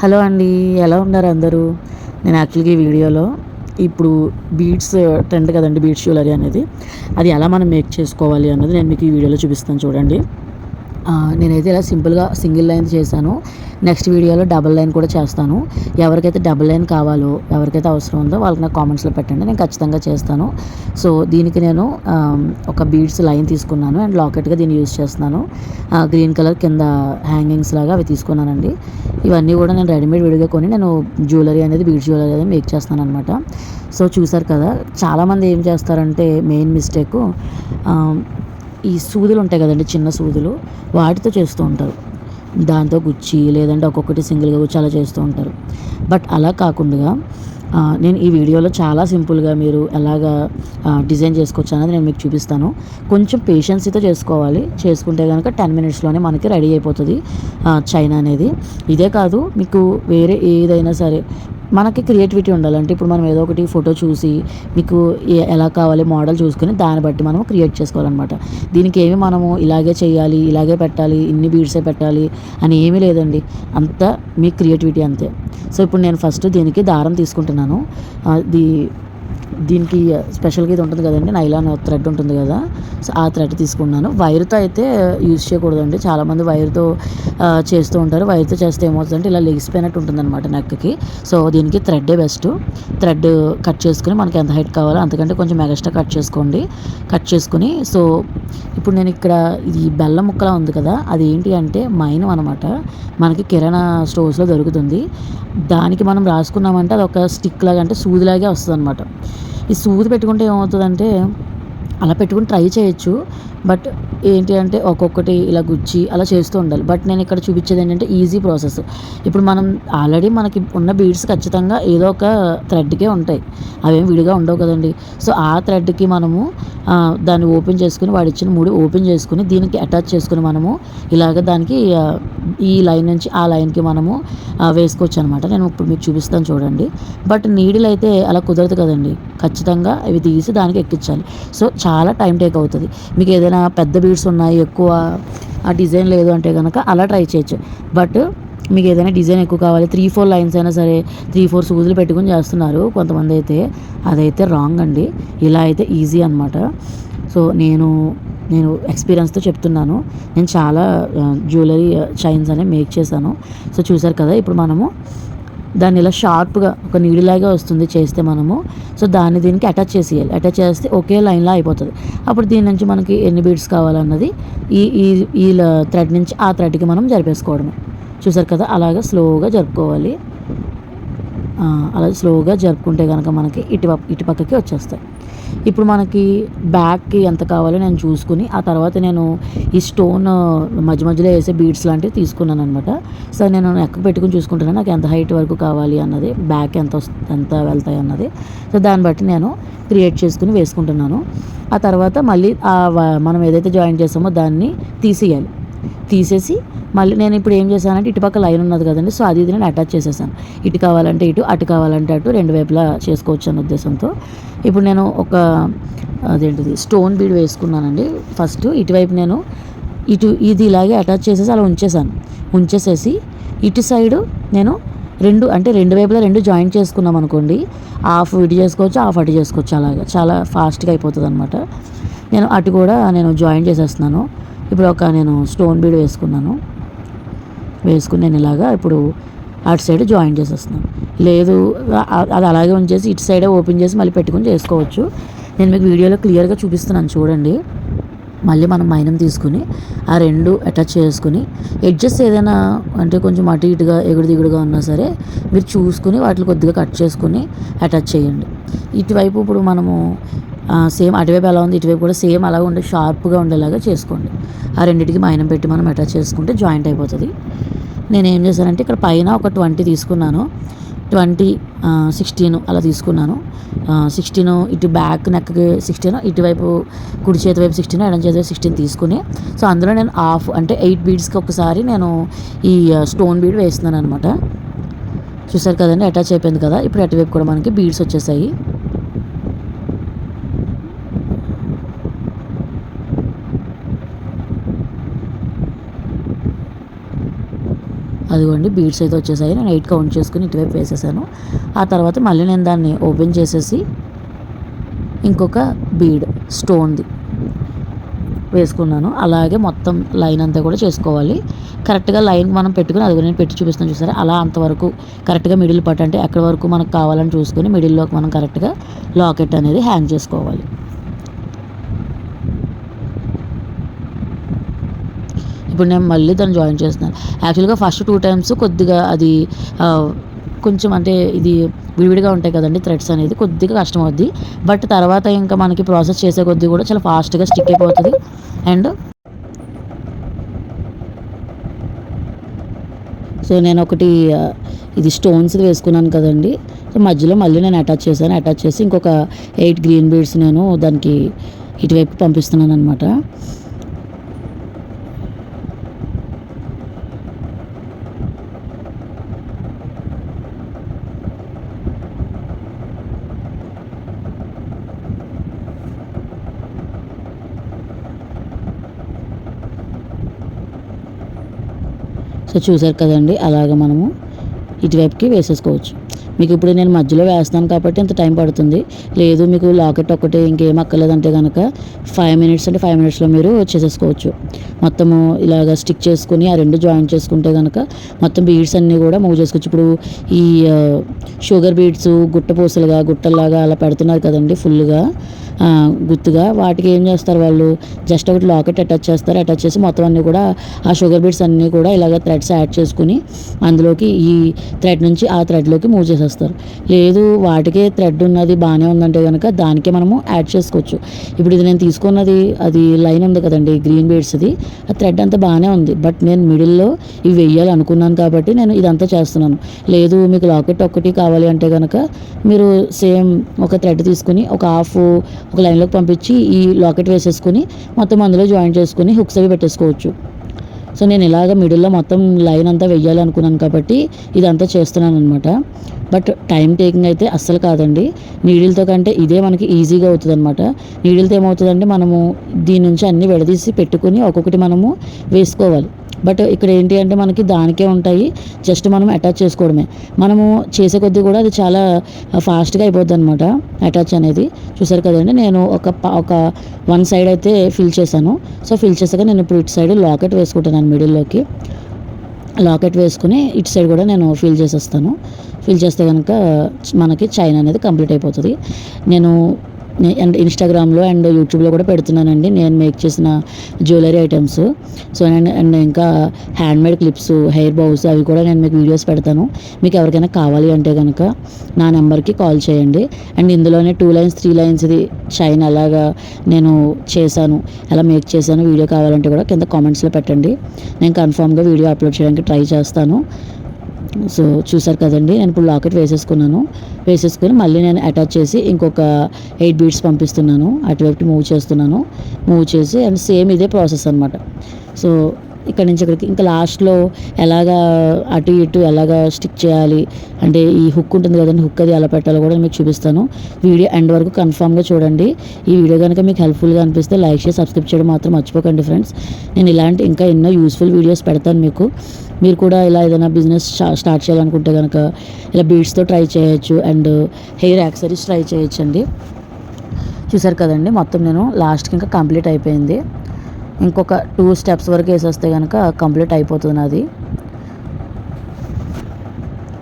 Hello అండి ఎలా ఉన్నారు అందరూ? నేను యాక్చువల్గా ఈ వీడియోలో ఇప్పుడు బీడ్స్ ట్రెండ్ కదండి బీడ్స్ జ్యువెలరీ అనేది. అది ఎలా మనం మేక్ చేసుకోవాలి అన్నది నేను మీకు ఈ వీడియోలో చూపిస్తాను చూడండి. నేనైతే ఇలా సింపుల్గా సింగిల్ లైన్ చేశాను. నెక్స్ట్ వీడియోలో డబుల్ లైన్ కూడా చేస్తాను. ఎవరికైతే డబుల్ లైన్ కావాలో ఎవరికైతే అవసరం ఉందో వాళ్ళకి నాకు కామెంట్స్లో పెట్టండి. నేను ఖచ్చితంగా చేస్తాను. సో దీనికి నేను ఒక బీడ్స్ లైన్ తీసుకున్నాను అండ్ లాకెట్గా దీన్ని యూజ్ చేస్తున్నాను. గ్రీన్ కలర్ కింద హ్యాంగింగ్స్ లాగా అవి తీసుకున్నానండి. ఇవన్నీ కూడా నేను రెడీమేడ్ విడిగా కొని నేను జ్యువెలరీ అనేది బీడ్స్ జ్యువెలరీ అనేది మేక్ చేస్తాను అనమాట సో చూసారు కదా చాలామంది ఏం చేస్తారంటే మెయిన్ మిస్టేక్ ఈ సూదులు ఉంటాయి కదండి చిన్న సూదులు. వాటితో చేస్తూ ఉంటారు. దాంతో గుచ్చి లేదంటే ఒక్కొక్కటి సింగిల్గా గుచ్చి అలా చేస్తూ ఉంటారు. బట్ అలా కాకుండా నేను ఈ వీడియోలో చాలా సింపుల్గా మీరు ఎలాగా డిజైన్ చేసుకోవచ్చు అనేది నేను మీకు చూపిస్తాను. కొంచెం పేషెన్సీతో చేసుకోవాలి. చేసుకుంటే కనుక టెన్ మినిట్స్లోనే మనకి రెడీ అయిపోతుంది చైనా అనేది. ఇదే కాదు మీకు వేరే ఏదైనా సరే మనకి క్రియేటివిటీ ఉండాలంటే ఇప్పుడు మనం ఏదో ఒకటి ఫోటో చూసి మీకు ఎలా కావాలి మోడల్ చూసుకొని దాన్ని బట్టి మనం క్రియేట్ చేసుకోవాలన్నమాట. దీనికి ఏమి మనము ఇలాగే చేయాలి ఇలాగే పెట్టాలి ఇన్ని బీడ్సే పెట్టాలి అని ఏమీ లేదండి. అంతా మీ క్రియేటివిటీ అంతే. సో ఇప్పుడు నేను ఫస్ట్ దీనికి దారం తీసుకుంటున్నాను. ది దీనికి స్పెషల్గా ఇది ఉంటుంది కదండి నైలాన్ థ్రెడ్ ఉంటుంది కదా. సో ఆ థ్రెడ్ తీసుకున్నాను. వైర్తో అయితే యూజ్ చేయకూడదండి. చాలామంది వైర్తో చేస్తూ ఉంటారు. వైర్తో చేస్తే ఏమవుతుందంటే ఇలా లెగిసిపోయినట్టు ఉంటుంది అనమాట నెక్కి సో దీనికి థ్రెడ్డే బెస్ట్ థ్రెడ్ కట్ చేసుకుని మనకి ఎంత హైట్ కావాలో అంతకంటే కొంచెం ఎగస్ట్రా కట్ చేసుకోండి. కట్ చేసుకుని సో ఇప్పుడు నేను ఇక్కడ ఇది బెల్లం ముక్కలా ఉంది కదా అది ఏంటి అంటే మైనం అనమాట మనకి కిరాణా స్టోర్స్లో దొరుకుతుంది. దానికి మనం రాసుకున్నామంటే అది ఒక స్టిక్ లాగా అంటే సూదిలాగే వస్తుంది అనమాట ఈ సూది పెట్టుకుంటే ఏమవుతుందంటే అలా పెట్టుకుని ట్రై చేయొచ్చు. బట్ ఏంటి అంటే ఒక్కొక్కటి ఇలా గుచ్చి అలా చేస్తూ ఉండాలి. బట్ నేను ఇక్కడ చూపించేది ఏంటంటే ఈజీ ప్రాసెస్. ఇప్పుడు మనం ఆల్రెడీ మనకి ఉన్న బీడ్స్ ఖచ్చితంగా ఏదో ఒక థ్రెడ్కే ఉంటాయి. అవేం విడిగా ఉండవు కదండి. సో ఆ థ్రెడ్కి మనము దాన్ని ఓపెన్ చేసుకుని వాడు ఇచ్చిన మూడు ఓపెన్ చేసుకుని దీనికి అటాచ్ చేసుకుని మనము ఇలాగ దానికి ఈ లైన్ నుంచి ఆ లైన్కి మనము వేసుకోవచ్చు అనమాట నేను ఇప్పుడు మీకు చూపిస్తాను చూడండి. బట్ నీడిల్ అయితే అలా కుదరదు కదండి. ఖచ్చితంగా అవి తీసి దానికి ఎక్కించాలి. సో చాలా టైం టేక్ అవుతుంది. మీకు ఏదైనా పెద్ద బీడ్స్ ఉన్నాయి ఎక్కువ ఆ డిజైన్ లేదు అంటే కనుక అలా ట్రై చేయొచ్చు. బట్ మీకు ఏదైనా డిజైన్ ఎక్కువ కావాలి త్రీ ఫోర్ లైన్స్ అయినా సరే త్రీ ఫోర్ సూదులు పెట్టుకుని చేస్తున్నారు కొంతమంది అయితే. అదైతే రాంగ్ అండి. ఇలా అయితే ఈజీ అనమాట సో నేను నేను ఎక్స్పీరియన్స్తో చెప్తున్నాను. నేను చాలా జ్యువెలరీ చైన్స్ అనేవి మేక్ చేశాను. సో చూసారు కదా ఇప్పుడు మనము దాన్ని ఇలా షార్ప్గా ఒక నీడిలాగా వస్తుంది చేస్తే మనము. సో దాన్ని దీనికి అటాచ్ చేసేయాలి. అటాచ్ చేస్తే ఒకే లైన్లో అయిపోతుంది. అప్పుడు దీని నుంచి మనకి ఎన్ని బీడ్స్ కావాలన్నది ఈ ఈ ఈ థ్రెడ్ నుంచి ఆ థ్రెడ్కి మనం జరిపేసుకోవడమే. చూసారు కదా అలాగా స్లోగా జరుపుకోవాలి. అలా స్లోగా జరుపుకుంటే కనుక మనకి ఇటు ఇటు పక్కకి వచ్చేస్తాయి. ఇప్పుడు మనకి బ్యాక్కి ఎంత కావాలో నేను చూసుకుని ఆ తర్వాత నేను ఈ స్టోన్ మధ్య మధ్యలో వేసే బీడ్స్ లాంటివి తీసుకున్నాను అనమాట సో నేను ఎక్క పెట్టుకుని చూసుకుంటున్నాను నాకు ఎంత హైట్ వరకు కావాలి అన్నది బ్యాక్ ఎంత ఎంత వెళ్తాయి అన్నది. సో దాన్ని బట్టి నేను క్రియేట్ చేసుకుని వేసుకుంటున్నాను. ఆ తర్వాత మళ్ళీ మనం ఏదైతే జాయిన్ చేసామో దాన్ని తీసేయాలి. తీసేసి మళ్ళీ నేను ఇప్పుడు ఏం చేశానంటే ఇటుపక్క లైన్ ఉన్నది కదండి సో అది ఇది నేను అటాచ్ చేసేసాను. ఇటు కావాలంటే ఇటు అటు కావాలంటే అటు రెండు వైపులా చేసుకోవచ్చు అన్న ఉద్దేశంతో. ఇప్పుడు నేను ఒక అదేంటిది స్టోన్ బీడ్ వేసుకున్నానండి. ఫస్ట్ ఇటువైపు నేను ఇటు ఇది ఇలాగే అటాచ్ చేసేసి అలా ఉంచేసాను ఉంచేసేసి ఇటు సైడు నేను రెండు అంటే రెండు వైపులా రెండు జాయింట్ చేసుకున్నాం అనుకోండి హాఫ్ ఇటు చేసుకోవచ్చు హాఫ్ అటు చేసుకోవచ్చు అలాగా. చాలా ఫాస్ట్గా అయిపోతుంది అనమాట నేను అటు కూడా నేను జాయిన్ చేసేస్తున్నాను. ఇప్పుడు ఒక నేను స్టోన్ బీడ్ వేసుకున్నాను. వేసుకుని నేను ఇలాగా ఇప్పుడు అటు సైడ్ జాయిన్ చేసేస్తున్నాను. లేదు అది అలాగే ఉంచేసి ఇటు సైడే ఓపెన్ చేసి మళ్ళీ పెట్టుకుని చేసుకోవచ్చు. నేను మీకు వీడియోలో క్లియర్గా చూపిస్తున్నాను చూడండి. మళ్ళీ మనం మైనం తీసుకుని ఆ రెండు అటాచ్ చేసుకుని ఎడ్జెస్ ఏదైనా అంటే కొంచెం అటు ఇటుగా ఎగుడు దిగుడుగా ఉన్నా సరే మీరు చూసుకుని వాటిని కొద్దిగా కట్ చేసుకుని అటాచ్ చేయండి. ఇటువైపు ఇప్పుడు మనము సేమ్ అటువైపు ఎలా ఉంది ఇటువైపు కూడా సేమ్ అలా ఉండే షార్ప్గా ఉండేలాగా చేసుకోండి. ఆ రెండింటికి మైనం పెట్టి మనం అటాచ్ చేసుకుంటే జాయింట్ అయిపోతుంది. నేను ఏం చేశానంటే ఇక్కడ పైన ఒక ట్వంటీ తీసుకున్నాను. ట్వంటీ సిక్స్టీన్ అలా తీసుకున్నాను. సిక్స్టీన్ ఇటు బ్యాక్ నెక్కి సిక్స్టీన్ ఇటువైపు కుడి చేతి వైపు సిక్స్టీన్ ఎడం చేతి వైపు సిక్స్టీన్ తీసుకుని సో అందులో నేను హాఫ్ అంటే ఎయిట్ బీడ్స్కి ఒకసారి నేను ఈ స్టోన్ బీడ్ వేస్తున్నాను అనమాట చూసారు కదండి అటాచ్ అయిపోయింది కదా. ఇప్పుడు అటువైపు కూడా మనకి బీడ్స్ వచ్చేసాయి. అదిగోండి బీడ్స్ అయితే వచ్చేసాయి. నేను ఎయిట్ కౌంట్ చేసుకుని ఇటువైపు వేసేసాను. ఆ తర్వాత మళ్ళీ నేను దాన్ని ఓపెన్ చేసేసి ఇంకొక బీడ్ స్టోన్ది వేసుకున్నాను. అలాగే మొత్తం లైన్ అంతా కూడా చేసుకోవాలి. కరెక్ట్గా లైన్ మనం పెట్టుకుని అది నేను పెట్టి చూపిస్తాను చూసారా? అలా అంతవరకు కరెక్ట్గా మిడిల్ పట్ అంటే ఎక్కడి వరకు మనకు కావాలని చూసుకొని మిడిల్లోకి మనం కరెక్ట్గా లాకెట్ అనేది హ్యాంగ్ చేసుకోవాలి. ఇప్పుడు నేను మళ్ళీ దాన్ని జాయిన్ చేస్తున్నాను. యాక్చువల్గా ఫస్ట్ టూ టైమ్స్ కొద్దిగా అది కొంచెం అంటే ఇది విడివిడిగా ఉంటాయి కదండి థ్రెడ్స్ అనేది కొద్దిగా కష్టం అవుద్ది. బట్ తర్వాత ఇంకా మనకి ప్రాసెస్ చేసే కొద్దీ కూడా చాలా ఫాస్ట్గా స్టిక్ అయిపోతుంది. అండ్ సో నేను ఒకటి ఇది స్టోన్స్ వేసుకున్నాను కదండి. సో మధ్యలో మళ్ళీ నేను అటాచ్ చేశాను. అటాచ్ చేసి ఇంకొక ఎయిట్ గ్రీన్ బీడ్స్ నేను దానికి ఇటువైపు పంపిస్తున్నాను అనమాట సో చూసారు కదండి అలాగ మనము ఇటువైపుకి వేసేసుకోవచ్చు. మీకు ఇప్పుడు నేను మధ్యలో వేస్తాను కాబట్టి ఇంత టైం పడుతుంది. లేదు మీకు లాకెట్ ఒకటి ఇంకేం అక్కర్లేదంటే కనుక ఫైవ్ మినిట్స్ అంటే ఫైవ్ మినిట్స్లో మీరు చేసేసుకోవచ్చు మొత్తము ఇలాగ స్టిక్ చేసుకుని ఆ రెండు జాయిన్ చేసుకుంటే కనుక మొత్తం బీడ్స్ అన్నీ కూడా మూవ్ చేసుకోవచ్చు. ఇప్పుడు ఈ షుగర్ బీడ్స్ గుట్ట పూసలుగా గుట్టలాగా అలా పెడుతున్నారు కదండి ఫుల్గా. గుర్తుగా వాటికి ఏం చేస్తారు వాళ్ళు? జస్ట్ ఒకటి లాకెట్ అటాచ్ చేస్తారు. అటాచ్ చేసి మొత్తం అన్నీ కూడా ఆ షుగర్ బీడ్స్ అన్నీ కూడా ఇలాగ థ్రెడ్స్ యాడ్ చేసుకుని అందులోకి ఈ థ్రెడ్ నుంచి ఆ థ్రెడ్లోకి మూవ్ చేసేస్తారు. లేదు వాటికే థ్రెడ్ ఉన్నది బాగానే ఉందంటే కనుక దానికే మనము యాడ్ చేసుకోవచ్చు. ఇప్పుడు ఇది నేను తీసుకున్నది అది లైన్ ఉంది కదండి గ్రీన్ బీడ్స్ది ఆ థ్రెడ్ అంతా బాగానే ఉంది. బట్ నేను మిడిల్లో ఇవి వెయ్యాలి అనుకున్నాను కాబట్టి నేను ఇదంతా చేస్తున్నాను. లేదు మీకు లాకెట్ ఒక్కటి కావాలి అంటే కనుక మీరు సేమ్ ఒక థ్రెడ్ తీసుకుని ఒక హాఫ్ ఒక లైన్లోకి పంపించి ఈ లాకెట్ వేసేసుకుని మొత్తం అందులో జాయిన్ చేసుకుని హుక్స్ అవి పెట్టేసుకోవచ్చు. సో నేను ఇలాగ మిడిల్లో మొత్తం లైన్ అంతా వెయ్యాలనుకున్నాను కాబట్టి ఇదంతా చేస్తున్నాను అనమాట బట్ టైం టేకింగ్ అయితే అస్సలు కాదండి. నీడిల్తో కంటే ఇదే మనకి ఈజీగా అవుతుంది అనమాట నీడిల్తో ఏమవుతుందంటే మనము దీని నుంచి అన్ని విడదీసి పెట్టుకుని ఒక్కొక్కటి మనము వేసుకోవాలి. బట్ ఇక్కడ ఏంటి అంటే మనకి దానికే ఉంటాయి. జస్ట్ మనం అటాచ్ చేసుకోవడమే. మనము చేసే కొద్దీ కూడా అది చాలా ఫాస్ట్గా అయిపోద్ది అనమాట అటాచ్ అనేది. చూసారు కదండి నేను ఒక ఒక వన్ సైడ్ అయితే ఫిల్ చేశాను. సో ఫిల్ చేసాక నేను ఇప్పుడు ఇటు సైడ్ లాకెట్ వేసుకుంటున్నాను మిడిల్లోకి. లాకెట్ వేసుకుని ఇటు సైడ్ కూడా నేను ఫిల్ చేసేస్తాను. ఫిల్ చేస్తే కనుక మనకి చైన్ అనేది కంప్లీట్ అయిపోతుంది. నేను అండ్ ఇన్స్టాగ్రామ్లో అండ్ యూట్యూబ్లో కూడా పెడుతున్నానండి. నేను మేక్ చేసిన జ్యువెలరీ ఐటమ్స్ సో నేను అండ్ ఇంకా హ్యాండ్మేడ్ క్లిప్స్ హెయిర్ బౌస్ అవి కూడా నేను మీకు వీడియోస్ పెడతాను. మీకు ఎవరికైనా కావాలి అంటే కనుక నా నెంబర్కి కాల్ చేయండి. అండ్ ఇందులోనే టూ లైన్స్ త్రీ లైన్స్ ఇది షైన్ అలాగా నేను చేశాను. ఎలా మేక్ చేశాను. వీడియో కావాలంటే కూడా కింద కామెంట్స్లో పెట్టండి. నేను కన్ఫామ్గా వీడియో అప్లోడ్ చేయడానికి ట్రై చేస్తాను. సో చూసారు కదండి నేను ఇప్పుడు లాకెట్ వేసేసుకున్నాను. వేసేసుకుని మళ్ళీ నేను అటాచ్ చేసి ఇంకొక ఎయిట్ బీట్స్ పంపిస్తున్నాను. అటువైపు మూవ్ చేస్తున్నాను. మూవ్ చేసి అండ్ సేమ్ ఇదే ప్రాసెస్ అనమాట సో ఇక్కడ నుంచి ఇక్కడికి ఇంకా లాస్ట్లో ఎలాగా అటు ఇటు ఎలాగా స్టిక్ చేయాలి అంటే ఈ హుక్ ఉంటుంది కదండి హుక్ అది ఎలా పెట్టాలో కూడా మీకు చూపిస్తాను. వీడియో ఎండ్ వరకు కన్ఫామ్గా చూడండి. ఈ వీడియో కనుక మీకు హెల్ప్ఫుల్గా అనిపిస్తే లైక్ చేసి సబ్స్క్రైబ్ చేయడం మాత్రం మర్చిపోకండి ఫ్రెండ్స్. నేను ఇలాంటి ఇంకా ఎన్నో యూస్ఫుల్ వీడియోస్ పెడతాను మీకు. మీరు కూడా ఇలా ఏదైనా బిజినెస్ స్టార్ట్ చేయాలనుకుంటే కనుక ఇలా బీడ్స్తో ట్రై చేయొచ్చు అండ్ హెయిర్ యాక్సరీస్ ట్రై చేయొచ్చు అండి చూసారు కదండి మొత్తం నేను లాస్ట్కి ఇంకా కంప్లీట్ అయిపోయింది. ఇంకొక టూ స్టెప్స్ వరకు వేసేస్తే కనుక కంప్లీట్ అయిపోతుంది నాది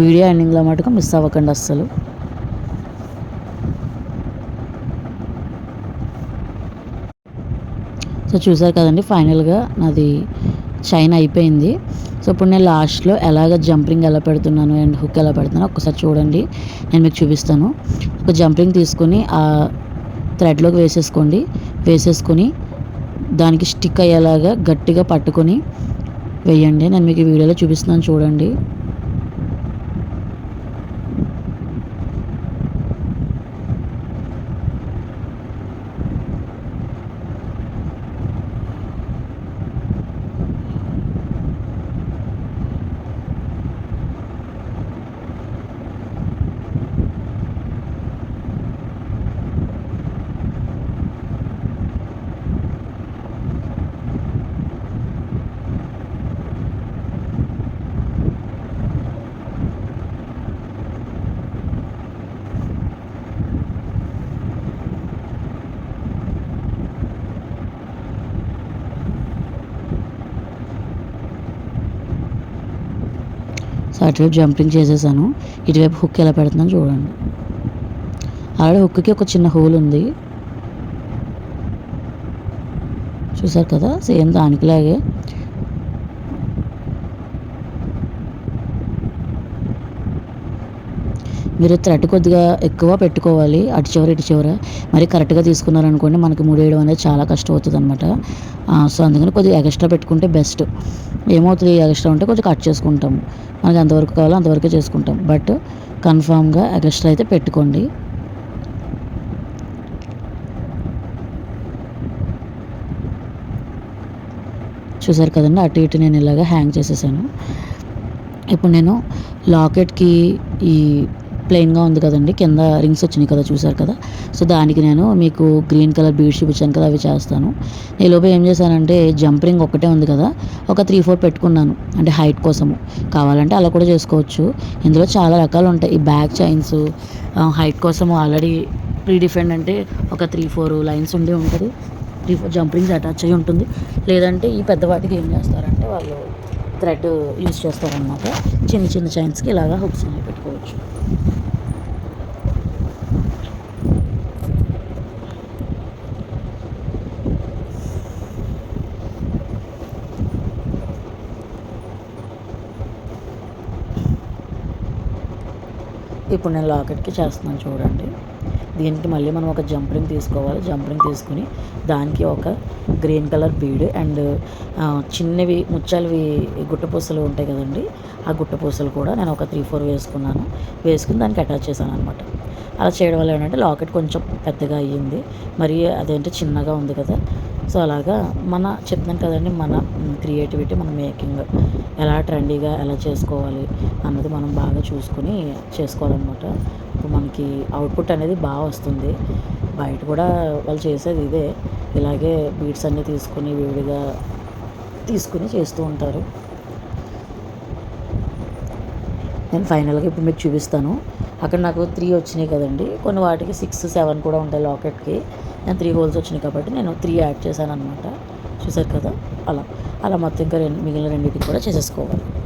వీడియో ఎండింగ్లో మటుకు మిస్ అవ్వకండి అస్సలు. సో చూసారు కదండి ఫైనల్గా నాది చైన్ అయిపోయింది. సో ఇప్పుడు నేను లాస్ట్లో ఎలాగ జంపింగ్ ఎలా పెడుతున్నాను అండ్ హుక్ ఎలా పెడుతున్నాను ఒకసారి చూడండి. నేను మీకు చూపిస్తాను. ఒక జంపింగ్ తీసుకొని ఆ థ్రెడ్లోకి వేసేసుకోండి. వేసేసుకొని దానికి స్టిక్ అయ్యేలాగా గట్టిగా పట్టుకొని వేయండి. నేను మీకు ఈ వీడియోలో చూపిస్తున్నాను చూడండి. అటువైపు జంపింగ్ చేసేసాను ఇటువైపు హుక్ ఎలా పెడుతున్నాను చూడండి. ఆల్రెడీ హుక్కి ఒక చిన్న హోల్ ఉంది. చూసారు కదా? సేమ్ దానికిలాగే. మీరు థ్రెడ్ కొద్దిగా ఎక్కువ పెట్టుకోవాలి అటు చివర ఇటు చివర. మరి కరెక్ట్గా తీసుకున్నారనుకోండి మనకి ముడేయడం అనేది చాలా కష్టం అవుతుంది అనమాట సో అందుకని కొద్దిగా ఎక్స్ట్రా పెట్టుకుంటే బెస్ట్ ఏమవుతుంది ఎక్స్ట్రా ఉంటే కొంచెం కట్ చేసుకుంటాం మనకి ఎంతవరకు కావాలో అంతవరకే చేసుకుంటాం. బట్ కన్ఫామ్గా ఎక్స్ట్రా అయితే పెట్టుకోండి. చూసారు కదండి అటు ఇటు నేను ఇలాగ హ్యాంగ్ చేసేసాను. ఇప్పుడు నేను లాకెట్కి ఈ ప్లెయిన్గా ఉంది కదండి. కింద రింగ్స్ వచ్చినాయి కదా చూసారు కదా. సో దానికి నేను మీకు గ్రీన్ కలర్ బీడ్స్ చూపించాను కదా అవి చేస్తాను. నేను లోపల ఏం చేశానంటే జంప్ రింగ్ ఒకటే ఉంది కదా ఒక త్రీ ఫోర్ పెట్టుకున్నాను. అంటే హైట్ కోసము. కావాలంటే అలా కూడా చేసుకోవచ్చు. ఇందులో చాలా రకాలు ఉంటాయి. ఈ బ్యాక్ చైన్స్ హైట్ కోసము ఆల్రెడీ ప్రీ డిఫెండ్ అంటే ఒక త్రీ ఫోర్ లైన్స్ ఉండి ఉంటుంది. Three four jump rings attach అయ్యి ఉంటుంది. లేదంటే ఈ పెద్దవాటికి ఏం చేస్తారంటే వాళ్ళు థ్రెడ్ యూస్ చేస్తారనమాట చిన్న చిన్న చైన్స్కి ఇలాగా హుక్స్ పెట్టుకోవచ్చు. ఇప్పుడు నేను లాకెట్కి చేస్తున్నాను చూడండి. దీనికి మళ్ళీ మనం ఒక జంపరింగ్ తీసుకోవాలి. జంపరింగ్ తీసుకుని దానికి ఒక గ్రీన్ కలర్ బీడ్ అండ్ చిన్నవి ముచ్చాలవి గుట్టపూసలు ఉంటాయి కదండి. ఆ గుట్టపూసలు కూడా నేను ఒక త్రీ ఫోర్ వేసుకున్నాను. వేసుకుని దానికి అటాచ్ చేశాను అనమాట అలా చేయడం వల్ల ఏంటంటే లాకెట్ కొంచెం పెద్దగా అయ్యింది. మరి అదేంటి చిన్నగా ఉంది కదా. సో అలాగా మన చెప్తాను కదండి మన క్రియేటివిటీ మన మేకింగ్ ఎలా ట్రెండీగా ఎలా చేసుకోవాలి అన్నది మనం బాగా చూసుకొని చేసుకోవాలన్నమాట. ఇప్పుడు మనకి అవుట్పుట్ అనేది బాగా వస్తుంది. బయట కూడా వాళ్ళు చేసేది ఇదే. ఇలాగే బీట్స్ అన్నీ తీసుకుని విడిగా తీసుకుని చేస్తూ ఉంటారు. నేను ఫైనల్గా ఇప్పుడు మీకు చూపిస్తాను. అక్కడ నాకు త్రీ వచ్చినాయి కదండి. కొన్ని వాటికి సిక్స్ సెవెన్ కూడా ఉంటాయి లాకెట్కి నేను త్రీ హోల్స్ వచ్చినాయి కాబట్టి నేను త్రీ యాడ్ చేశాను అనమాట చూసారు కదా? అలా. అలా మొత్తం ఇంకా రెండు మిగిలిన రెండింటికి కూడా చేసేసుకోవాలి.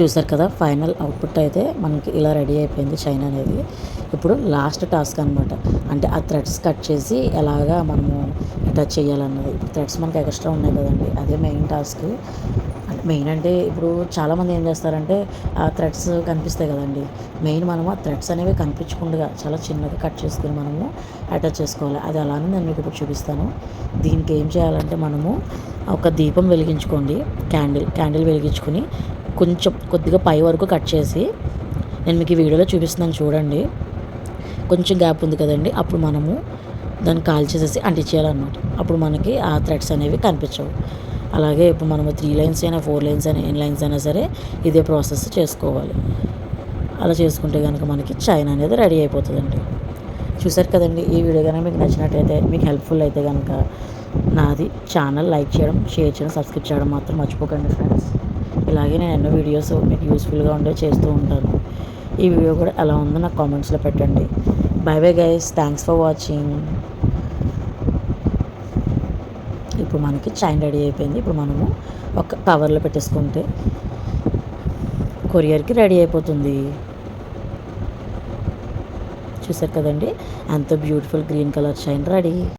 చూసారు కదా ఫైనల్ అవుట్పుట్ అయితే మనకి ఇలా రెడీ అయిపోయింది చైన్ అనేది. ఇప్పుడు లాస్ట్ టాస్క్ అనమాట అంటే ఆ థ్రెడ్స్ కట్ చేసి ఎలాగా మనము టచ్ చేయాలన్నది. ఇప్పుడు థ్రెడ్స్ మనకి ఎక్స్ట్రా ఉన్నాయి కదండి అదే మెయిన్ టాస్క్. మెయిన్ అంటే ఇప్పుడు చాలామంది ఏం చేస్తారంటే ఆ థ్రెడ్స్ కనిపిస్తాయి కదండి. మెయిన్ మనము ఆ థ్రెడ్స్ అనేవి కనిపించకుండా చాలా చిన్నగా కట్ చేసుకుని మనము అటాచ్ చేసుకోవాలి. అది అలానే నేను మీకు ఇప్పుడు చూపిస్తాను. దీనికి ఏం చేయాలంటే మనము ఒక దీపం వెలిగించుకోండి క్యాండిల్ క్యాండిల్ వెలిగించుకుని కొంచెం కొద్దిగా పై వరకు కట్ చేసి నేను మీకు ఈ వీడియోలో చూపిస్తున్నాను చూడండి. కొంచెం గ్యాప్ ఉంది కదండి. అప్పుడు మనము దాన్ని కాల్ చేసేసి అంటించేయాలన్నమాట. అప్పుడు మనకి ఆ థ్రెడ్స్ అనేవి కనిపించవు. అలాగే ఇప్పుడు మనము త్రీ లైన్స్ అయినా ఫోర్ లైన్స్ అయినా ఎన్ లైన్స్ అయినా సరే ఇదే ప్రాసెస్ చేసుకోవాలి. అలా చేసుకుంటే కనుక మనకి చైన్ అనేది రెడీ అయిపోతుందండి. చూసారు కదండి ఈ వీడియో కనుక మీకు నచ్చినట్టయితే మీకు హెల్ప్ఫుల్ అయితే కనుక నాది ఛానల్ లైక్ చేయడం షేర్ చేయడం సబ్స్క్రైబ్ చేయడం మాత్రం మర్చిపోకండి ఫ్రెండ్స్ ఇలాగే నేను ఎన్నో వీడియోస్ మీకు యూస్ఫుల్గా ఉండే చేస్తూ ఉంటాను. ఈ వీడియో కూడా ఎలా ఉందో నాకు కామెంట్స్లో పెట్టండి. Bye bye guys thanks for watching ఇప్పుడు మనకి చైన్ రెడీ అయిపోయింది. ఇప్పుడు మనము ఒక కవర్లో పెట్టేసుకుంటే కొరియర్కి రెడీ అయిపోతుంది. చూసారు కదండి? ఎంతో beautiful green colour chain ready